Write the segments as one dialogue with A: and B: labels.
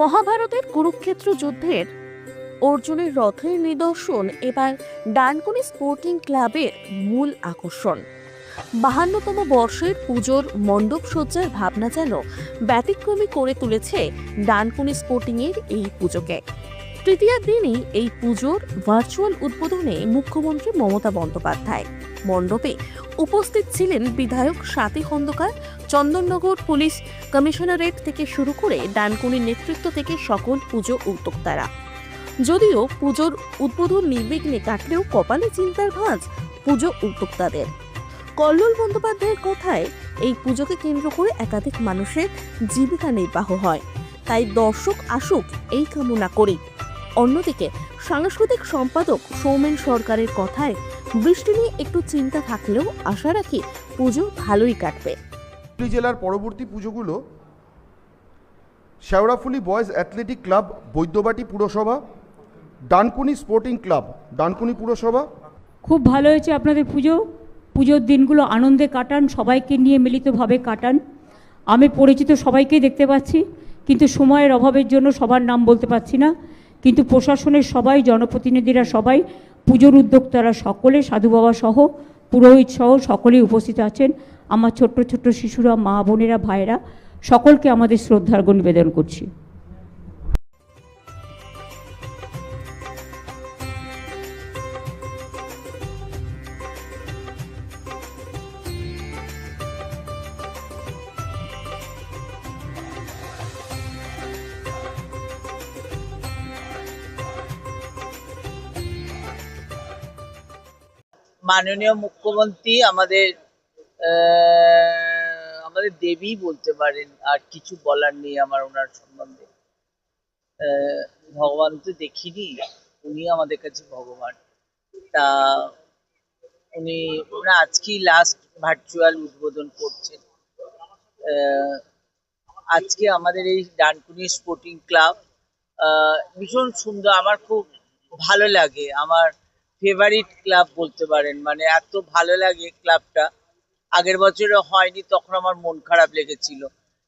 A: মহাভারতের কুরুক্ষেত্র যুদ্ধের অর্জুনের রথের নিদর্শন এবার ডানকুনি স্পোর্টিং ক্লাবের মূল আকর্ষণ। বাহান্নতম বর্ষের পুজোর মণ্ডপ সজ্জার ভাবনা যেন ব্যতিক্রমী করে তুলেছে ডানকুনি স্পোর্টিংয়ের এই পুজোকে। তৃতীয় দিনই এই পুজোর ভার্চুয়াল উদ্বোধনে মুখ্যমন্ত্রী মমতা বন্দ্যোপাধ্যায়। মণ্ডপে উপস্থিত ছিলেন বিধায়ক স্বাতী খন্দকার, চন্দননগর পুলিশ কমিশনারেট থেকে শুরু করে ডানকুনির নেতৃত্ব থেকে সকল পুজো উদ্যোক্তারা। যদিও পুজোর উদ্বোধন নির্বিঘ্নে কাটলেও কপালে চিন্তার ভাঁজ পুজো উদ্যোক্তাদের। কল্লোল বন্দ্যোপাধ্যায়ের কথায় এই পুজোকে কেন্দ্র করে একাধিক মানুষের জীবিকা নির্বাহ হয়। তাই দর্শক আসুক এই কামনা করি অন্যদিকে সাংস্কৃতিক সম্পাদক সৌমেন সরকারের কথায় বৃষ্টি নিয়ে একটু চিন্তা থাকলেও আশা রাখি পুজো ভালোই কাটবে।
B: হুগলি জেলার পরবর্তী পুজোগুলো Sheoraphuli boys athletic club Baidyabati পুরসভা ডানকুনি স্পোর্টিং ক্লাব ডানকুনি পুরসভা।
C: খুব ভালো হয়েছে আপনাদের পুজো। পুজোর দিনগুলো আনন্দে কাটান সবাইকে নিয়ে মিলিতভাবে কাটান। আমি পরিচিত সবাইকেই দেখতে পাচ্ছি কিন্তু সময়ের অভাবের জন্য সবার নাম বলতে পারছি না। কিন্তু প্রশাসনের সবাই, জনপ্রতিনিধিরা সবাই, পুজোর উদ্যোক্তারা সকলে, সাধু বাবা সহ, পুরোহিত সহ সকলেই উপস্থিত আছেন। আমার ছোট্ট ছোট্ট শিশুরা, মা বোনেরা ভাইরা সকলকে আমাদের শ্রদ্ধার্ঘ নিবেদন করছি।
D: মাননীয় মুখ্যমন্ত্রী আমাদের আমাদের দেবী বলতে পারেন, আর কিছু বলার নেই আমার ওনার সম্বন্ধে। ভগবান তো দেখিনি উনি আমাদের কাছে ভগবান। তা উনি ওরা আজকেই লাস্ট ভার্চুয়াল উদ্বোধন করছেন। আজকে আমাদের এই ডানকুনি স্পোর্টিং ক্লাব ভীষণ সুন্দর, আমার খুব ভালো লাগে। আমার ফেভারিট ক্লাব বলতে পারেন। মানে এত ভালো লাগে ক্লাবটা আগের বছরে হয়নি, তখন আমার মন খারাপ লেগেছিল।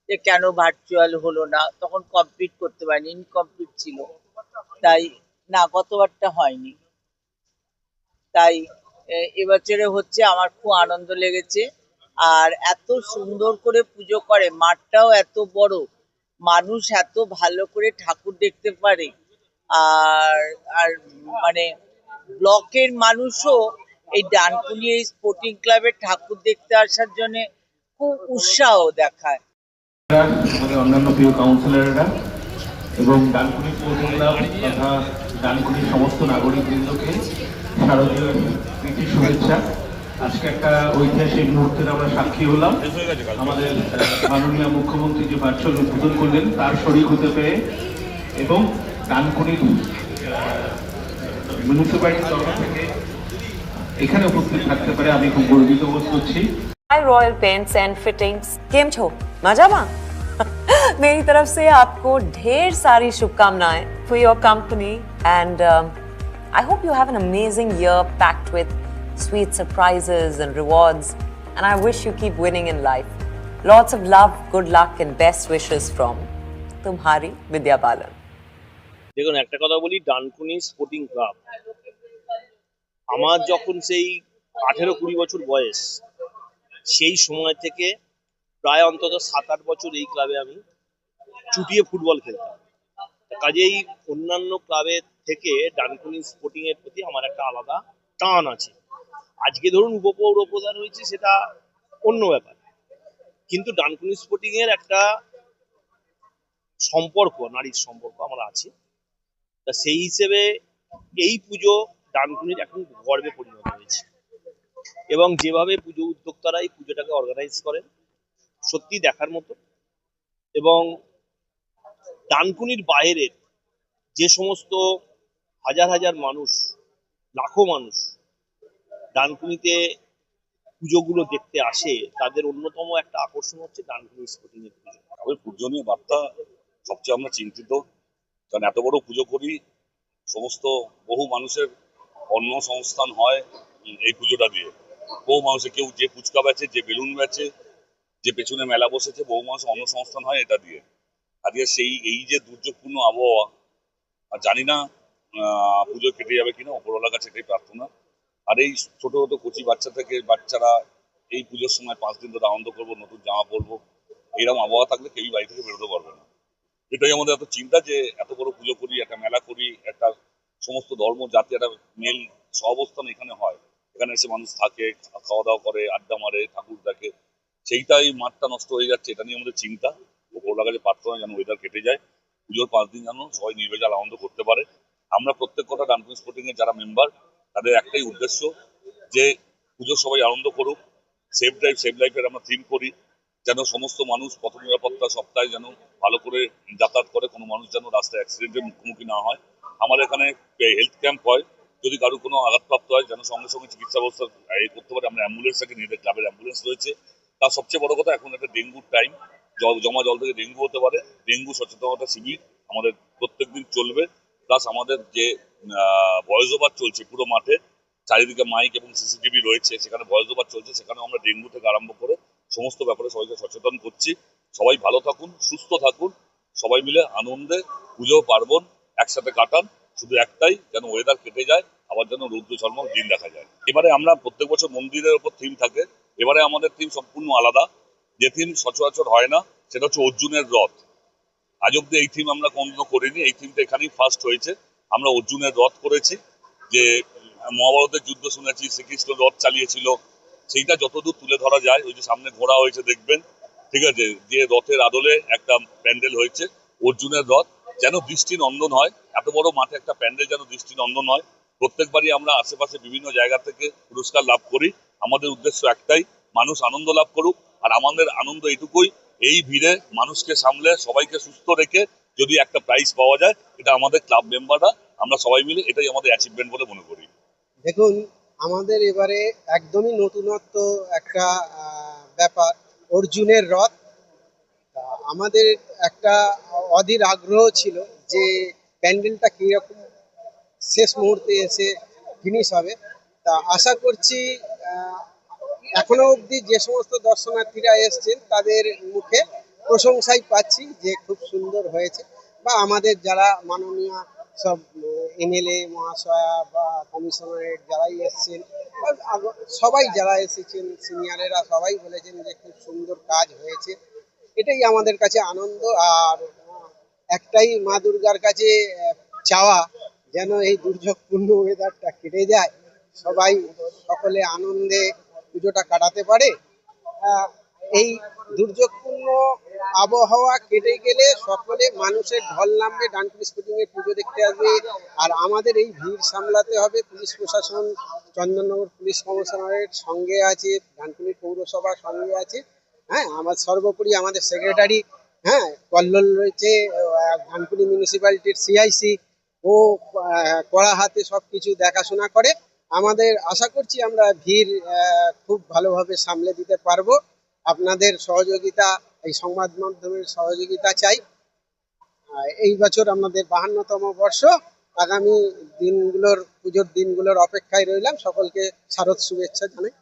D: যে কেন ভার্চুয়াল হলো না? তখন কমপ্লিট করতে পারিনি ইনকমপ্লিট ছিল। তাই না, গতবারটা হয়নি। তাই এবছরে হচ্ছে আমার খুব আনন্দ লেগেছে। আর এত সুন্দর করে পুজো করে, মাঠটাও এত বড়। মানুষ এত ভালো করে ঠাকুর দেখতে পারে। আর আর মানে ব্লকের মানুষও এই ডানকুনি এই স্পোর্টিং ক্লাবের ঠাকুর দেখতে আসার জন্য খুব উৎসাহ দেখায়।
E: আমাদের অন্যান্য প্রিয় কাউন্সিলররা এবং ডানকুনি পৌর ক্লাব তথা ডানকুনির সমস্ত নাগরিকবৃন্দকে শারদীয় প্রীতি শুভেচ্ছা। আজকে একটা ঐতিহাসিক মুহূর্তের আমরা সাক্ষী হলাম। আমাদের মাননীয় মুখ্যমন্ত্রী যে ভার্চুয়াল উদ্বোধন করলেন, তার শরিক হতে পেরে এবং ডানকুনির মিউনিসিপ্যালিটির তরফ থেকে এখানে উপস্থিত থাকতে পারে আমি খুব গর্বিত বোধ করছি
F: hi Royal Paints and fittings केम छो मजामा मेरी तरफ से आपको ढेर सारी शुभकामनाएं for your company and I hope you have an amazing year packed with sweet surprises and rewards and I wish you keep winning in life. Lots of love, good luck and best wishes from Tumhari Vidya Balan.
G: দেখুন, একটা কথা বলি, Dankuni sporting club আমার যখন সেই আঠেরো কুড়ি বছর বয়স, সেই সময় থেকে প্রায় অন্তত সাত আট বছর এই ক্লাবে আমি চুটিয়ে ফুটবল খেলতাম। কাজেই অন্যান্য ক্লাবের থেকে ডানকুনি স্পোর্টিং এর প্রতি আমার একটা আলাদা টান আছে। আজকে ধরুন, উপপৌর প্রধান হয়েছে, সেটা অন্য ব্যাপার। কিন্তু ডানকুনি স্পোর্টিং এর একটা সম্পর্ক, নারীর সম্পর্ক আমার আছে। তা সেই হিসেবে এই পুজো ডানকুনির এখন গর্বে পরিণত হয়েছে। এবং যেভাবে পুজো উদ্যোক্তারা এই পুজোটাকে অর্গানাইজ করেন সত্যি দেখার মতো। এবং ডানকুনির বাইরের যে সমস্ত হাজার হাজার মানুষ, লাখো মানুষ ডানকুনিতে পুজোগুলো দেখতে আসে, তাদের অন্যতম একটা আকর্ষণ হচ্ছে ডানকুনি স্পোর্টিং এর পুজো।
H: আমাদের পূজনীয় বার্তা সবচেয়ে আমরা চিন্তিত কারণ এত বড় পুজো করি, সমস্ত বহু মানুষের অন্ন সংস্থান হয় এই পুজোটা দিয়ে। বহু মানুষের, কেউ যে ফুচকা বেচে, যে বেলুন বেচে, যে পেছনে মেলা বসেছে, বহু মানুষ অন্ন সংস্থান হয় এটা দিয়ে। আজকে সেই, এই যে দুর্যোগপূর্ণ আবহাওয়া, আর জানি না পুজো কেটে যাবে কিনা ওপরওয়ালার কাছে এটাই প্রার্থনা। আর এই ছোট ছোট কচি বাচ্চা থেকে বাচ্চারা এই পুজোর সময় পাঁচ দিন ধরে আনন্দ করব, নতুন জামা পরবো, এরকম আবহাওয়া থাকলে কেউই বাড়ি থেকে বেরোতে পারবে না। এটাই আমাদের এত চিন্তা যে এত বড় পুজো করি, একটা মেলা করি, একটা সমস্ত ধর্ম, জাতি, একটা মেল সহাবস্থান এখানে হয়। এখানে এসে মানুষ থাকে খাওয়া দাওয়া করে, আড্ডা মারে, ঠাকুর দেখে। সেইটাই মাঠটা নষ্ট হয়ে যাচ্ছে, এটা নিয়ে আমাদের চিন্তা। ওপরওয়ালার কাছে প্রার্থনা যেন ওয়েদার কেটে যায়। পুজোর পাঁচ দিন যেন সবাই নির্ভেজাল আনন্দ করতে পারে। আমরা প্রত্যেক কটা ডানকুনি স্পোর্টিং এর যারা মেম্বার তাদের একটাই উদ্দেশ্য যে পুজোর সবাই আনন্দ করুক। সেফ ড্রাইভ সেভ লাইফের আমরা থিম করি। যেন সমস্ত মানুষ পথ নিরাপত্তা সপ্তাহে যেন ভালো করে যাতায়াত করে, কোনো মানুষ যেন রাস্তায় অ্যাক্সিডেন্টের মুখোমুখি না হয়। আমাদের এখানে হেলথ ক্যাম্প হয়। যদি কারও কোনো আঘাতপ্রাপ্ত হয়, যেন সঙ্গে সঙ্গে চিকিৎসা ব্যবস্থা এ করতে পারে। আমরা অ্যাম্বুলেন্স থেকে নিয়ে ক্লাবের অ্যাম্বুলেন্স রয়েছে। তার সবচেয়ে বড় কথা, এখন একটা ডেঙ্গুর টাইম জল জমা জল থেকে ডেঙ্গু হতে পারে। ডেঙ্গু সচেতনতা শিবির আমাদের প্রত্যেকদিন চলবে। প্লাস আমাদের যে ভয়েস ওভার চলছে পুরো মাঠে, চারিদিকে মাইক এবং সিসিটিভি রয়েছে। সেখানে ভয়েস ওভার চলছে সেখানে আমরা ডেঙ্গু থেকে আরম্ভ করে সমস্ত ব্যাপারে সবাইকে সচেতন করছি। সবাই ভালো থাকুন, সুস্থ থাকুন। সবাই মিলে আনন্দে পুজো, পার্বণ একসাথে কাটান। শুধু একটাই, যেন ওয়েদার কেটে যায়, আবার যেন রৌদ্র ঝলমল দিন দেখা যায়। এবারে আমরা প্রত্যেক বছর মন্দিরের ওপর থিম থাকে। এবারে আমাদের থিম সম্পূর্ণ আলাদা। যে থিম সচরাচর হয় না, সেটা হচ্ছে অর্জুনের রথ। আজ অব্দি এই থিম আমরা কোনোদিনও করিনি। এই থিমটা এখানেই ফার্স্ট হয়েছে। আমরা অর্জুনের রথ করেছি। যে মহাভারতের যুদ্ধ শুনেছি, শ্রীকৃষ্ণ রথ চালিয়েছিল। সেইটা যতদূর তুলে ধরা যায়, ওই যে সামনে ঘোড়া হয়েছে দেখবেন, ঠিক আছে? যে রথের আদলে একটা প্যান্ডেল হয়েছে, অর্জুনের রথ, যেন দৃষ্টি নন্দন হয়। এত বড় মাঠে একটা প্যান্ডেল যেন দৃষ্টি নন্দন হয়। প্রত্যেকবারই আমরা আশেপাশে বিভিন্ন জায়গা থেকে পুরস্কার লাভ করি। আমাদের উদ্দেশ্য একটাই, মানুষ আনন্দ লাভ করুক। আর আমাদের আনন্দ এইটুকুই, এই ভিড়ে মানুষকে সামলে, সবাইকে সুস্থ রেখে যদি একটা প্রাইজ পাওয়া যায়, এটা আমাদের ক্লাব মেম্বাররা আমরা সবাই মিলে এটাই আমাদের অ্যাচিভমেন্ট বলে মনে করি।
I: দেখুন আমাদের এবারে একদমই নতুনত্ব একটা ব্যাপার। অর্জুনের রথ। আমাদের একটা অধীর আগ্রহ ছিল যে প্যান্ডেলটা কীরকম শেষ মুহূর্তে এসে ফিনিশ হবে। তা আশা করছি এখনও অবধি যে সমস্ত দর্শনার্থীরা এসছেন, তাদের মুখে প্রশংসাই পাচ্ছি যে খুব সুন্দর হয়েছে। বা আমাদের যারা মাননীয় সব এমএলএ মহাশয়া বা কমিশনারেট যারাই এসছেন সবাই যারা এসেছেন, সিনিয়রেরা সবাই বলেছেন যে খুব সুন্দর কাজ হয়েছে। এটাই আমাদের কাছে আনন্দ, আর একটাই মা দুর্গার কাছে চাওয়া যেন এই দুর্যোগপূর্ণ ওয়েদারটা কেটে যায়। সবাই সকলে আনন্দে পুজোটা কাটাতে পারে। এই দুর্যোগপূর্ণ আবহাওয়া কেটে গেলে সকলে মানুষের ঢল নামবে, ডানকুনি স্পোর্টিং এর পুজো দেখতে আসবে। আর আমাদের এই ভিড় সামলাতে হবে পুলিশ প্রশাসন, চন্দননগর পুলিশ কমিশনারের সঙ্গে আছে, ডানকুনি পৌরসভা সঙ্গে আছে। হ্যাঁ আমার সর্বোপরি আমাদের সেক্রেটারি হ্যাঁ কল্লোল রয়েছে ডানকুনি মিউনিসিপ্যালিটির সিআইসি ও কড়া হাতে সব কিছু দেখাশোনা করে। আমাদের আশা করছি আমরা ভিড় খুব ভালোভাবে সামলে দিতে পারব। আপনাদের সহযোগিতা, এই সংবাদ মাধ্যমের সহযোগিতা চাই। এই বছর আমাদের বাহান্নতম বর্ষ। আগামী দিনগুলোর, পুজোর দিনগুলোর অপেক্ষায় রইলাম। সকলকে শারদ শুভেচ্ছা জানাই।